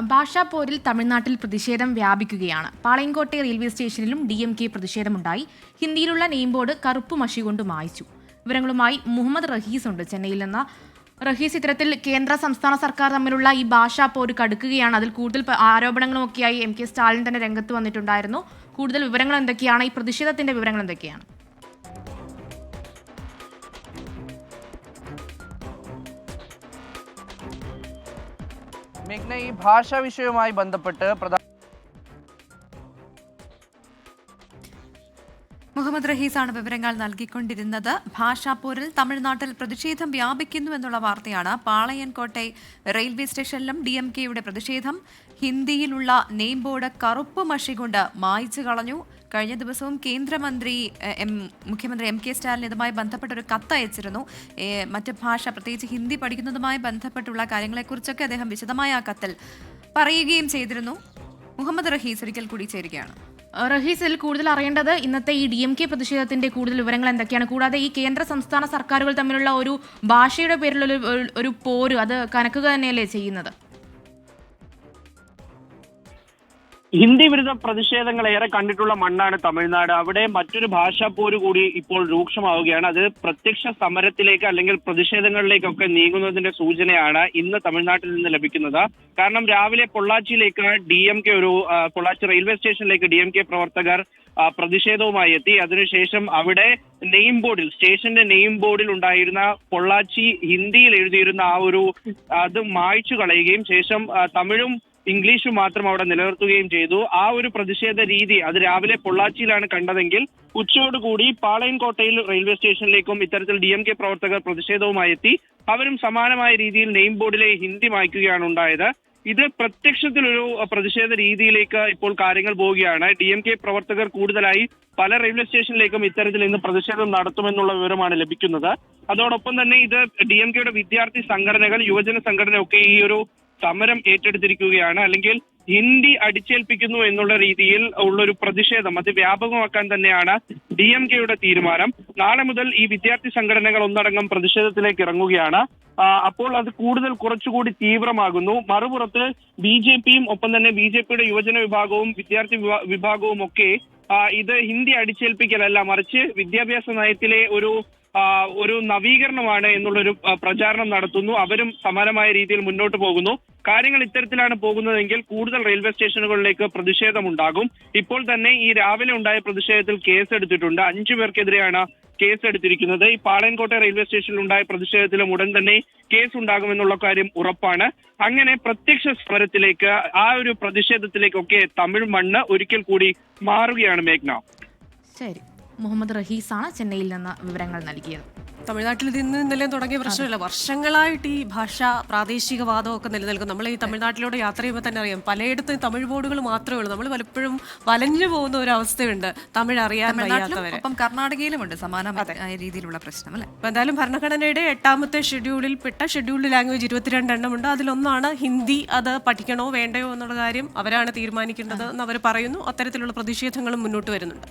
ഭാഷാപോരിൽ തമിഴ്നാട്ടിൽ പ്രതിഷേധം വ്യാപിക്കുകയാണ്. പാളയംകോട്ടെ റെയിൽവേ സ്റ്റേഷനിലും ഡി എം കെ പ്രതിഷേധമുണ്ടായി. ഹിന്ദിയിലുള്ള നെയിം ബോർഡ് കറുപ്പ് മഷി കൊണ്ട് മായ്ച്ചു. വിവരങ്ങളുമായി മുഹമ്മദ് റഹീസ് ഉണ്ട്. ചെന്നൈയിൽ നിന്ന് റഹീസ് ഇത്തരത്തിൽ കേന്ദ്ര സംസ്ഥാന സർക്കാർ തമ്മിലുള്ള ഈ ഭാഷാ പോര് കടുക്കുകയാണ്. അതിൽ കൂടുതൽ ആരോപണങ്ങളുമൊക്കെയായി എം കെ സ്റ്റാലിൻ തന്നെ രംഗത്ത് വന്നിട്ടുണ്ടായിരുന്നു. കൂടുതൽ വിവരങ്ങൾ എന്തൊക്കെയാണ്? ഈ പ്രതിഷേധത്തിന്റെ വിവരങ്ങൾ എന്തൊക്കെയാണ്? മേഘ്ന ഈ ഭാഷാ വിഷയവുമായി ബന്ധപ്പെട്ട് പ്രധാന മുഹമ്മദ് റഹീസാണ് വിവരങ്ങൾ നൽകിക്കൊണ്ടിരുന്നത്. ഭാഷാപൂരിൽ തമിഴ്നാട്ടിൽ പ്രതിഷേധം വ്യാപിക്കുന്നു എന്നുള്ള വാർത്തയാണ് പാളയൻകോട്ടെ റെയിൽവേ സ്റ്റേഷനിലും ഡി എം കെയുടെ പ്രതിഷേധം. ഹിന്ദിയിലുള്ള നെയിം ബോർഡ് കറുപ്പ് മഷി കൊണ്ട് മായ്ച്ചു കളഞ്ഞു. കഴിഞ്ഞ ദിവസവും കേന്ദ്രമന്ത്രി എം മുഖ്യമന്ത്രി എം കെ സ്റ്റാലിൻ ഇതുമായി ബന്ധപ്പെട്ട ഒരു കത്ത് അയച്ചിരുന്നു. മറ്റ് ഭാഷ പ്രത്യേകിച്ച് ഹിന്ദി പഠിക്കുന്നതുമായി ബന്ധപ്പെട്ടുള്ള കാര്യങ്ങളെക്കുറിച്ചൊക്കെ അദ്ദേഹം വിശദമായ ആ കത്തിൽ പറയുകയും ചെയ്തിരുന്നു. മുഹമ്മദ് റഹീസ് ഒരിക്കൽ കൂടി ചേരുകയാണ്. റഹീസിൽ കൂടുതൽ അറിയേണ്ടത് ഇന്നത്തെ ഈ ഡി എം കെ പ്രതിഷേധത്തിന്റെ കൂടുതൽ വിവരങ്ങൾ എന്തൊക്കെയാണ്? കൂടാതെ ഈ കേന്ദ്ര സംസ്ഥാന സർക്കാരുകൾ തമ്മിലുള്ള ഒരു ഭാഷയുടെ പേരിലുള്ള ഒരു- പോര് അത് കനക്കുക തന്നെയല്ലേ ചെയ്യുന്നത്? ഹിന്ദി വിരുദ്ധ പ്രതിഷേധങ്ങൾ ഏറെ കണ്ടിട്ടുള്ള മണ്ണാണ് തമിഴ്നാട്. അവിടെ മറ്റൊരു ഭാഷാ പോര് കൂടി ഇപ്പോൾ രൂക്ഷമാവുകയാണ്. അത് പ്രത്യക്ഷ സമരത്തിലേക്ക് അല്ലെങ്കിൽ പ്രതിഷേധങ്ങളിലേക്കൊക്കെ നീങ്ങുന്നതിന്റെ സൂചനയാണ് ഇന്ന് തമിഴ്നാട്ടിൽ നിന്ന് ലഭിക്കുന്നത്. കാരണം രാവിലെ പൊള്ളാച്ചിയിലേക്ക് ഡി എം കെ ഒരു പൊള്ളാച്ചി റെയിൽവേ സ്റ്റേഷനിലേക്ക് ഡി എം കെ പ്രവർത്തകർ പ്രതിഷേധവുമായി എത്തി. അതിനുശേഷം അവിടെ നെയിം ബോർഡിൽ സ്റ്റേഷന്റെ നെയിം ബോർഡിൽ ഉണ്ടായിരുന്ന പൊള്ളാച്ചി ഹിന്ദിയിൽ എഴുതിയിരുന്ന ആ ഒരു അത് മായ്ച്ചു കളയുകയും ശേഷം തമിഴും ഇംഗ്ലീഷും മാത്രം അവിടെ നിലനിർത്തുകയും ചെയ്തു. ആ ഒരു പ്രതിഷേധ രീതി അത് രാവിലെ പൊള്ളാച്ചിയിലാണ് കണ്ടതെങ്കിൽ ഉച്ചയോടുകൂടി പാളയംകോട്ടയിൽ റെയിൽവേ സ്റ്റേഷനിലേക്കും ഇത്തരത്തിൽ ഡി എം കെ പ്രവർത്തകർ പ്രതിഷേധവുമായി എത്തി. അവരും സമാനമായ രീതിയിൽ നെയിം ബോർഡിലെ ഹിന്ദി മായ്ക്കുകയാണ് ഉണ്ടായത്. ഇത് പ്രത്യക്ഷത്തിലൊരു പ്രതിഷേധ രീതിയിലേക്ക് ഇപ്പോൾ കാര്യങ്ങൾ പോവുകയാണ്. ഡി എം കെ പ്രവർത്തകർ കൂടുതലായി പല റെയിൽവേ സ്റ്റേഷനിലേക്കും ഇത്തരത്തിൽ ഇന്ന് പ്രതിഷേധം നടത്തുമെന്നുള്ള വിവരമാണ് ലഭിക്കുന്നത്. അതോടൊപ്പം തന്നെ ഇത് ഡി എം കെയുടെ വിദ്യാർത്ഥി സംഘടനകൾ യുവജന സംഘടന ഒക്കെ ഈ ഒരു സമരം ഏറ്റെടുത്തിരിക്കുകയാണ്. അല്ലെങ്കിൽ ഹിന്ദി അടിച്ചേൽപ്പിക്കുന്നു എന്നുള്ള രീതിയിൽ ഉള്ള ഒരു പ്രതിഷേധം അത് വ്യാപകമാക്കാൻ തന്നെയാണ് ഡി എം കെയുടെ തീരുമാനം. നാളെ മുതൽ ഈ വിദ്യാർത്ഥി സംഘടനകൾ ഒന്നടങ്കം പ്രതിഷേധത്തിലേക്ക് ഇറങ്ങുകയാണ്. അപ്പോൾ അത് കൂടുതൽ കുറച്ചുകൂടി തീവ്രമാകുന്നു. മറുപുറത്ത് ബി ജെ പിയും ഒപ്പം തന്നെ ബി ജെ പിയുടെ യുവജന വിഭാഗവും വിദ്യാർത്ഥി വിഭാഗവും ഒക്കെ ഇത് ഹിന്ദി അടിച്ചേൽപ്പിക്കലല്ല മറിച്ച് വിദ്യാഭ്യാസ നയത്തിലെ ഒരു ഒരു നവീകരണമാണ് എന്നുള്ളൊരു പ്രചാരണം നടത്തുന്നു. അവരും സമാനമായ രീതിയിൽ മുന്നോട്ട് പോകുന്നു. കാര്യങ്ങൾ ഇത്തരത്തിലാണ് പോകുന്നതെങ്കിൽ കൂടുതൽ റെയിൽവേ സ്റ്റേഷനുകളിലേക്ക് പ്രതിഷേധമുണ്ടാകും. ഇപ്പോൾ തന്നെ ഈ രാവിലെ ഉണ്ടായ പ്രതിഷേധത്തിൽ കേസെടുത്തിട്ടുണ്ട്. അഞ്ചു പേർക്കെതിരെയാണ് കേസെടുത്തിരിക്കുന്നത്. ഈ പാളയൻകോട്ടെ റെയിൽവേ സ്റ്റേഷനിൽ ഉണ്ടായ പ്രതിഷേധത്തിലും ഉടൻ തന്നെ കേസ് ഉണ്ടാകുമെന്നുള്ള കാര്യം ഉറപ്പാണ്. അങ്ങനെ പ്രത്യക്ഷ സമരത്തിലേക്ക് ആ ഒരു പ്രതിഷേധത്തിലേക്കൊക്കെ തമിഴ് മണ്ണ് ഒരിക്കൽ കൂടി മാറുകയാണ് മേഘ്ന. ശരി. മുഹമ്മദ് റഹീസാണ് ചെന്നൈയിൽ നിന്ന് വിവരങ്ങൾ നൽകിയത്. തമിഴ്നാട്ടിൽ ഇന്ന് ഇന്നലെ തുടങ്ങിയ പ്രശ്നമല്ല. വർഷങ്ങളായിട്ട് ഈ ഭാഷ പ്രാദേശികവാദമൊക്കെ നിലനിൽക്കും നമ്മൾ ഈ തമിഴ്നാട്ടിലൂടെ യാത്ര ചെയ്യുമ്പോൾ തന്നെ അറിയാം. പലയിടത്തും തമിഴ് ബോർഡുകൾ മാത്രമേ ഉള്ളൂ. നമ്മൾ പലപ്പോഴും വലഞ്ഞു പോകുന്ന ഒരു അവസ്ഥയുണ്ട്. തമിഴ് അറിയാൻ അപ്പം കർണാടകയിലും ഉണ്ട് കർണാടകയിലുമുണ്ട് സമാനമായ രീതിയിലുള്ള പ്രശ്നം അല്ലേ? അപ്പം എന്തായാലും ഭരണഘടനയുടെ എട്ടാമത്തെ ഷെഡ്യൂളിൽ പെട്ട ഷെഡ്യൂൾഡ് ലാംഗ്വേജ് ഇരുപത്തിരണ്ട് എണ്ണം ഉണ്ട്. അതിലൊന്നാണ് ഹിന്ദി. അത് പഠിക്കണോ വേണ്ടയോ എന്നുള്ള കാര്യം അവരാണ് തീരുമാനിക്കേണ്ടത് എന്ന് അവർ പറയുന്നു. അത്തരത്തിലുള്ള പ്രതിഷേധങ്ങളും മുന്നോട്ട് വരുന്നുണ്ട്.